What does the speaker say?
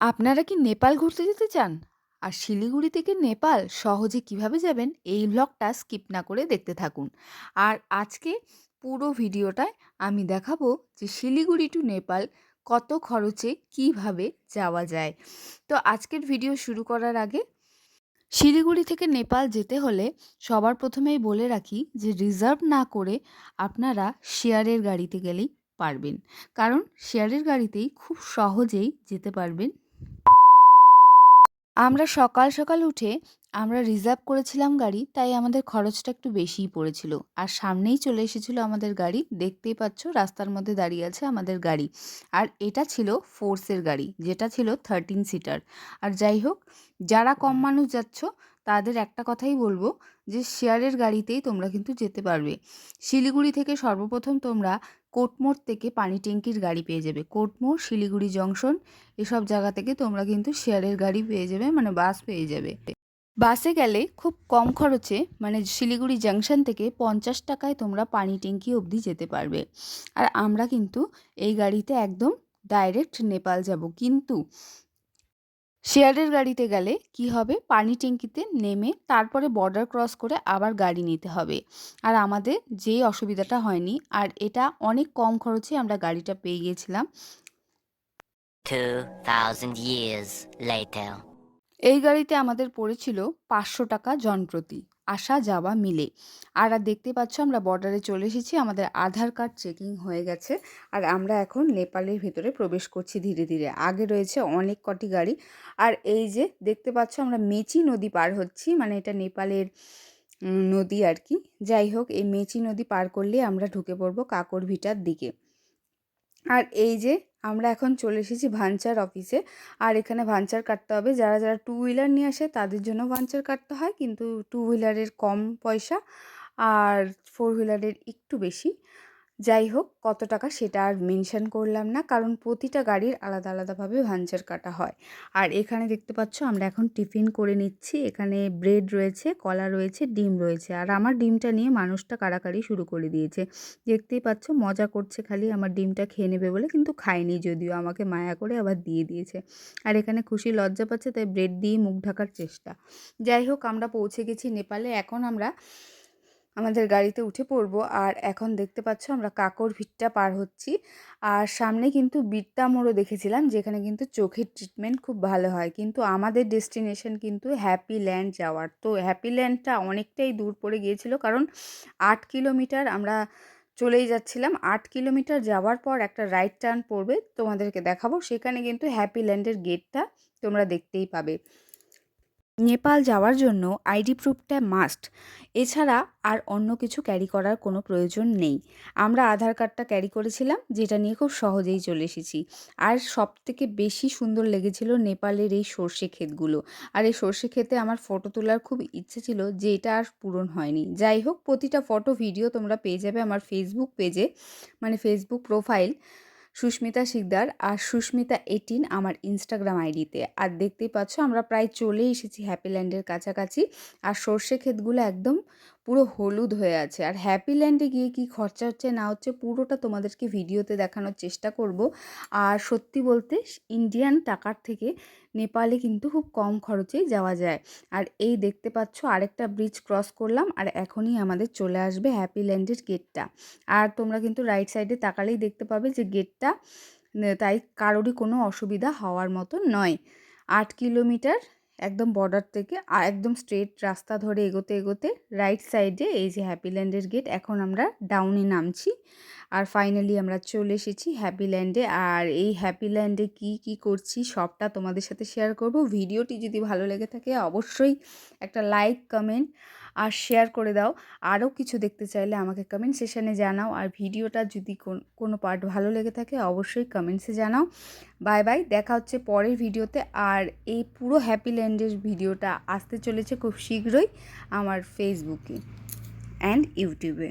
আপনারা কি নেপাল ঘুরতে যেতে চান? আর শিলিগুড়ি থেকে নেপাল সহজে কীভাবে যাবেন এই ভ্লগটা স্কিপ না করে দেখতে থাকুন। আর আজকে পুরো ভিডিওটায় আমি দেখাবো যে শিলিগুড়ি টু নেপাল কত খরচে কীভাবে যাওয়া যায়। তো আজকের ভিডিও শুরু করার আগে, শিলিগুড়ি থেকে নেপাল যেতে হলে সবার প্রথমেই বলে রাখি যে রিজার্ভ না করে আপনারা শেয়ারের গাড়িতে গেলেই পারবেন। কারণ শেয়ারের গাড়িতেই খুব সহজেই যেতে পারবেন আমরা সকাল সকাল উঠে আমরা রিজার্ভ করেছিলাম গাড়ি, তাই আমাদের খরচটা একটু বেশিই পড়েছিল। আর সামনেই চলে এসেছিল আমাদের গাড়ি, দেখতেই পাচ্ছ রাস্তার মধ্যে দাঁড়িয়ে আছে আমাদের গাড়ি। আর এটা ছিল ফোর্সের গাড়ি, যেটা ছিল থার্টিন সিটার আর যাই হোক, যারা কম মানুষ যাচ্ছ, তাদের একটা কথাই বলব যে শেয়ারের গাড়িতেই তোমরা কিন্তু যেতে পারবে। শিলিগুড়ি থেকে সর্বপ্রথম তোমরা কোটমোড় থেকে পানি ট্যাঙ্কির গাড়ি পেয়ে যাবে। কোটমোড়, শিলিগুড়ি জংশন, এসব জায়গা থেকে তোমরা কিন্তু শেয়ারের গাড়ি পেয়ে যাবে মানে বাস পেয়ে যাবে। বাসে গেলে খুব কম খরচে মানে শিলিগুড়ি জাংশন থেকে পঞ্চাশ টাকায় তোমরা পানি ট্যাঙ্কি অবধি যেতে পারবে। আর আমরা কিন্তু এই গাড়িতে একদম ডাইরেক্ট নেপাল যাব। কিন্তু শেয়ারের গাড়িতে গেলে কি হবে? পানি ট্যাঙ্কিতে নেমে তারপরে বর্ডার ক্রস করে আবার গাড়ি নিতে হবে। আর আমাদের যেই অসুবিধাটা হয়নি আর এটা অনেক কম খরচে আমরা গাড়িটা পেয়ে গিয়েছিলাম। 2000 years later. এই গাড়িতে আমাদের পড়েছিল পাঁচশো টাকা জনপ্রতি। আসা, যাওয়া মিলে আর আর দেখতে পাচ্ছ, আমরা বর্ডারে চলে এসেছি, আমাদের আধার কার্ড চেকিং হয়ে গেছে। আর আমরা এখন নেপালের ভিতরে প্রবেশ করছি ধীরে ধীরে। আগে রয়েছে অনেক কটি গাড়ি। আর এই যে দেখতে পাচ্ছ, আমরা মেচি নদী পার হচ্ছি। মানে এটা নেপালের নদী আর কি। যাই হোক, এই মেচি নদী পার করলে আমরা ঢুকে পড়ব কাকর ভিটার দিকে। আর এই যে আমরা এখন চলে এসেছি ভাঞ্চার অফিসে। আর এখানে ভাঞ্চার কাটতে হবে। যারা যারা টু হুইলার নিয়ে আসে তাদের জন্য ভাঞ্চার কাটতে হয়। কিন্তু টু হুইলারের কম পয়সা আর ফোর হুইলারের একটু বেশি। যাই হোক, কত টাকা সেটা আর মেনশন করলাম না। কারণ প্রতিটা গাড়ির আলাদা আলাদাভাবে ভাঞ্চার কাটা হয়। আর এখানে দেখতে পাচ্ছ, আমরা এখন টিফিন করে নিচ্ছি। এখানে ব্রেড রয়েছে, কলা রয়েছে, ডিম রয়েছে। আর আমার ডিমটা নিয়ে মানুষটা কাড়াকাড়ি শুরু করে দিয়েছে। দেখতেই পাচ্ছ, মজা করছে খালি। আমার ডিমটা খেয়ে নেবে বলে কিন্তু খায়নি যদিও। আমাকে মায়া করে আবার দিয়ে দিয়েছে। আর এখানে খুশি লজ্জা পাচ্ছে, তাই ব্রেড দিয়ে মুখ ঢাকার চেষ্টা। যাই হোক, আমরা পৌঁছে গেছি নেপালে। এখন আমরা আমাদের গাড়িতে উঠে পড়ব। আর এখন দেখতে পাচ্ছ আমরা কাকর ভিটটা পার হচ্ছি। আর সামনে কিন্তু বিট্টা মোড়ও দেখেছিলাম, যেখানে কিন্তু চোখের ট্রিটমেন্ট খুব ভালো হয়। কিন্তু আমাদের ডেস্টিনেশন কিন্তু হ্যাপি ল্যান্ড যাওয়ার। তো হ্যাপি ল্যান্ডটা অনেকটাই দূর পড়ে গিয়েছিল, কারণ আট কিলোমিটার আমরা চলেই যাচ্ছিলাম। আট কিলোমিটার যাওয়ার পর একটা রাইট টার্ন পড়বে, তোমাদেরকে দেখাবো। সেখানে কিন্তু হ্যাপি ল্যান্ডের গেটটা তোমরা দেখতেই পাবে। নেপাল যাওয়ার জন্য আইডি প্রুফটা মাস্ট এছাড়া আর অন্য কিছু ক্যারি করার কোনো প্রয়োজন নেই। আমরা আধার কার্ডটা ক্যারি করেছিলাম, যেটা নিয়ে খুব সহজেই চলে এসেছি। আর সব থেকে বেশি সুন্দর লেগেছিল নেপালের এই সর্ষে ক্ষেতগুলো। আর এই সর্ষে ক্ষেতে আমার ফটো তোলার খুব ইচ্ছে ছিল যে এটা আর পূরণ হয়নি। যাই হোক, প্রতিটা ফটো ভিডিও তোমরা পেয়ে যাবে আমার ফেসবুক পেজে মানে ফেসবুক প্রোফাইল সুস্মিতা শিকদার আর সুস্মিতা এইটিন আমার ইনস্টাগ্রাম আইডিতে আর দেখতেই পাচ্ছ আমরা প্রায় চলে এসেছি হ্যাপিল্যান্ডের কাছাকাছি। আর সর্ষে ক্ষেতগুলো একদম পুরো হলুদ হয়ে আছে। আর হ্যাপি ল্যান্ডে গিয়ে কি খরচা হচ্ছে না হচ্ছে পুরোটা তোমাদেরকে ভিডিওতে দেখানোর চেষ্টা করব। আর সত্যি বলতে ইন্ডিয়ান টাকার থেকে নেপালে কিন্তু খুব কম খরচেই যাওয়া যায়। আর এই দেখতে পাচ্ছ আরেকটা ব্রিজ ক্রস করলাম আর এখনই আমাদের চলে আসবে হ্যাপি ল্যান্ডের গেটটা আর তোমরা কিন্তু রাইট সাইডে তাকালেই দেখতে পাবে যে গেটটা তাই কারোরই কোনো অসুবিধা হওয়ার মতো নয়। আট কিলোমিটার একদম বর্ডার থেকে আর একদম স্ট্রেট রাস্তা ধরে এগোতে এগোতে রাইট সাইডে এই যে হ্যাপিল্যান্ডের গেট এখন আমরা ডাউনে নামছি। আর ফাইনালি আমরা চলে এসেছি হ্যাপিল্যান্ডে আর এই হ্যাপিল্যান্ডে কি কি করছি সবটা তোমাদের সাথে শেয়ার করব। ভিডিওটি যদি ভালো লেগে থাকে অবশ্যই একটা লাইক কমেন্ট আর শেয়ার করে দাও। আরও কিছু দেখতে চাইলে আমাকে কমেন্ট সেশনে জানাও। আর ভিডিওটা যদি কোনো পার্ট ভালো লেগে থাকে অবশ্যই কমেন্টসে জানাও। বাই বাই দেখা হচ্ছে পরের ভিডিওতে আর এই পুরো হ্যাপি ল্যান্ডের ভিডিওটা আসতে চলেছে খুব শীঘ্রই আমার ফেসবুকে অ্যান্ড ইউটিউবে